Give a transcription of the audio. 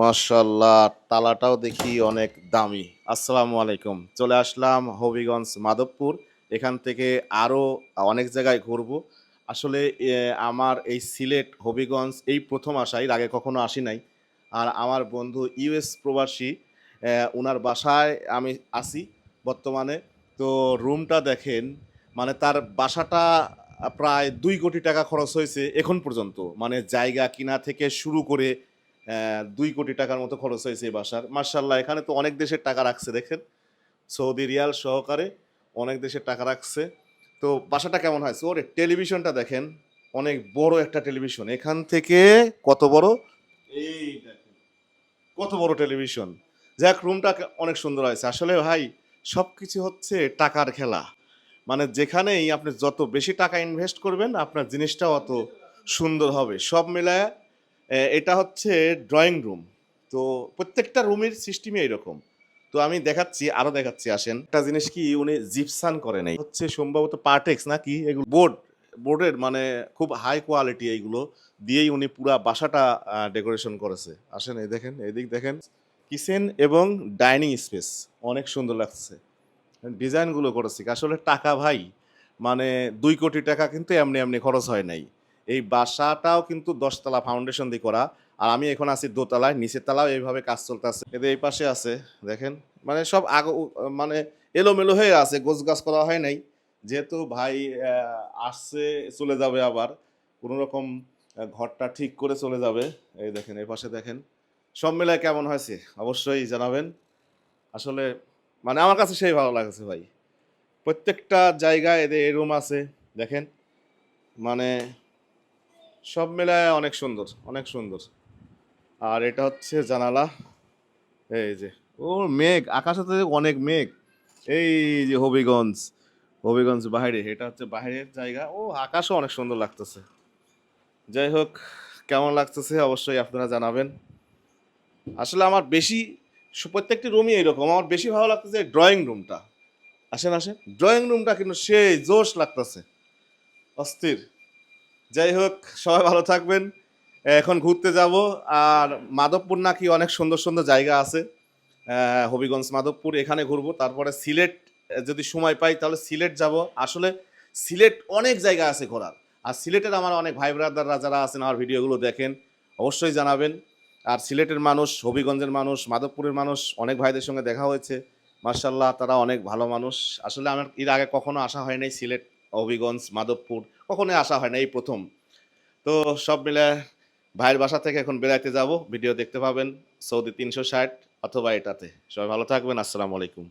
মাশাল্লাহ তালাটাও দেখি অনেক দামি। আসসালামু আলাইকুম। চলে আসলাম হবিগঞ্জ মাধবপুর। এখান থেকে আরও অনেক জায়গায় ঘুরবো। আসলে আমার এই সিলেট, হবিগঞ্জ এই প্রথম আসা এর আগে কখনো আসি নাই। আর আমার বন্ধু ইউএস প্রবাসী ওনার বাসায় আমি আসি বর্তমানে। তো রুমটা দেখেন মানে তার বাসাটা প্রায় দুই কোটি টাকা খরচ হয়েছে এখন পর্যন্ত। মানে জায়গা কিনা থেকে শুরু করে দুই কোটি টাকার মতো খরচ হয়েছে এই বাসার। মার্শাল্লাহ এখানে তো অনেক দেশের টাকা রাখছে, দেখেন। সৌদি রিয়াল সহকারে অনেক দেশের টাকা রাখছে। তো বাসাটা কেমন হয়েছে? ওরে, টেলিভিশনটা দেখেন, অনেক বড় একটা টেলিভিশন। এখান থেকে কত বড়? এই কত বড় টেলিভিশন। যাক, রুমটা অনেক সুন্দর হয়েছে। আসলে ভাই সব কিছু হচ্ছে টাকার খেলা। মানে যেখানেই আপনি যত বেশি টাকা ইনভেস্ট করবেন, আপনার জিনিসটা অত সুন্দর হবে। সব মিলায় এটা হচ্ছে ড্রয়িং রুম তো প্রত্যেকটা রুমের সিস্টেমই এরকম। তো আমি দেখাচ্ছি, আরও দেখাচ্ছি, আসেন। একটা জিনিস কি উনি জিপসান করে নাই। হচ্ছে সম্ভবত পার্টেক্স না কি? এগুলো বোর্ড বোর্ডের মানে খুব হাই কোয়ালিটি এইগুলো দিয়েই উনি পুরা বাসাটা ডেকোরেশন করেছে। আসেন, এই দেখেন এদিক দেখেন। কিচেন এবং ডাইনিং স্পেস অনেক সুন্দর লাগছে। ডিজাইনগুলো করেছি। আসলে টাকা ভাই মানে দুই কোটি টাকা কিন্তু এমনি এমনি খরচ হয় নাই। এই বাসাটাও কিন্তু দশতলা ফাউন্ডেশন দিয়ে করা। আর আমি এখন আছি দোতলায়, নিচের তলাও এইভাবে কাজ চলতেছে। এদের এই পাশে আছে, দেখেন মানে সব আগ মানে এলোমেলো হয়ে আছে গোছ গাছ করা হয় নাই। যেহেতু ভাই আসছে, চলে যাবে আবার। কোনো রকম ঘরটা ঠিক করে চলে যাবে। এই দেখেন, এই পাশে দেখেন। সব মেলায় কেমন হয়েছে? অবশ্যই জানাবেন। আসলে মানে আমার কাছে সেই ভালো লাগছে ভাই। প্রত্যেকটা জায়গায় এদের রুম আছে, দেখেন। মানে সব মেলায় অনেক সুন্দর অনেক সুন্দর। আর এটা হচ্ছে জানালা। এই যে, ও মেঘ, আকাশে তো অনেক মেঘ। এই যে হবিগঞ্জ হবিগঞ্জ বাইরে এটা হচ্ছে বাইরের জায়গা। ও, আকাশও অনেক সুন্দর লাগতেছে। যাই হোক, কেমন লাগতেছে অবশ্যই আপনারা জানাবেন। আসলে আমার বেশি প্রত্যেকটি রুমই এরকম আমার বেশি ভালো লাগতেছে ড্রয়িং রুমটা আসেন আসেন। ড্রয়িং রুমটা কিন্তু সেই জোশ লাগতেছে। অস্থির। যাই হোক, সবাই ভালো থাকবেন। এখন ঘুরতে যাব, আর মাধবপুর নাকি অনেক সুন্দর সুন্দর জায়গা আছে। হবিগঞ্জ, মাধবপুর, এখানে ঘুরবো। তারপরে সিলেট, যদি সময় পাই, তাহলে সিলেট যাব। আসলে সিলেট অনেক জায়গা আছে ঘোরার। আর সিলেটের আমার অনেক ভাই ব্রাদাররা যারা আছেন, আমার ভিডিওগুলো দেখেন, অবশ্যই জানাবেন। আর সিলেটের মানুষ, হবিগঞ্জের মানুষ, মাধবপুরের মানুষ, অনেক ভাইদের সঙ্গে দেখা হয়েছে। মার্শাল্লাহ তারা অনেক ভালো মানুষ। আসলে আমার এর আগে কখনো আসা হয় নাই সিলেট। হবিগঞ্জ, মাধবপুর, কখনোই আসা হয় না, এই প্রথম। তো সব মিলে ভাইয়ের বাসা থেকে এখন বেড়াইতে যাব। ভিডিও দেখতে পাবেন সৌদি তিনশো ষাট অথবা এটাতে। সবাই ভালো থাকবেন, আসসালামু আলাইকুম।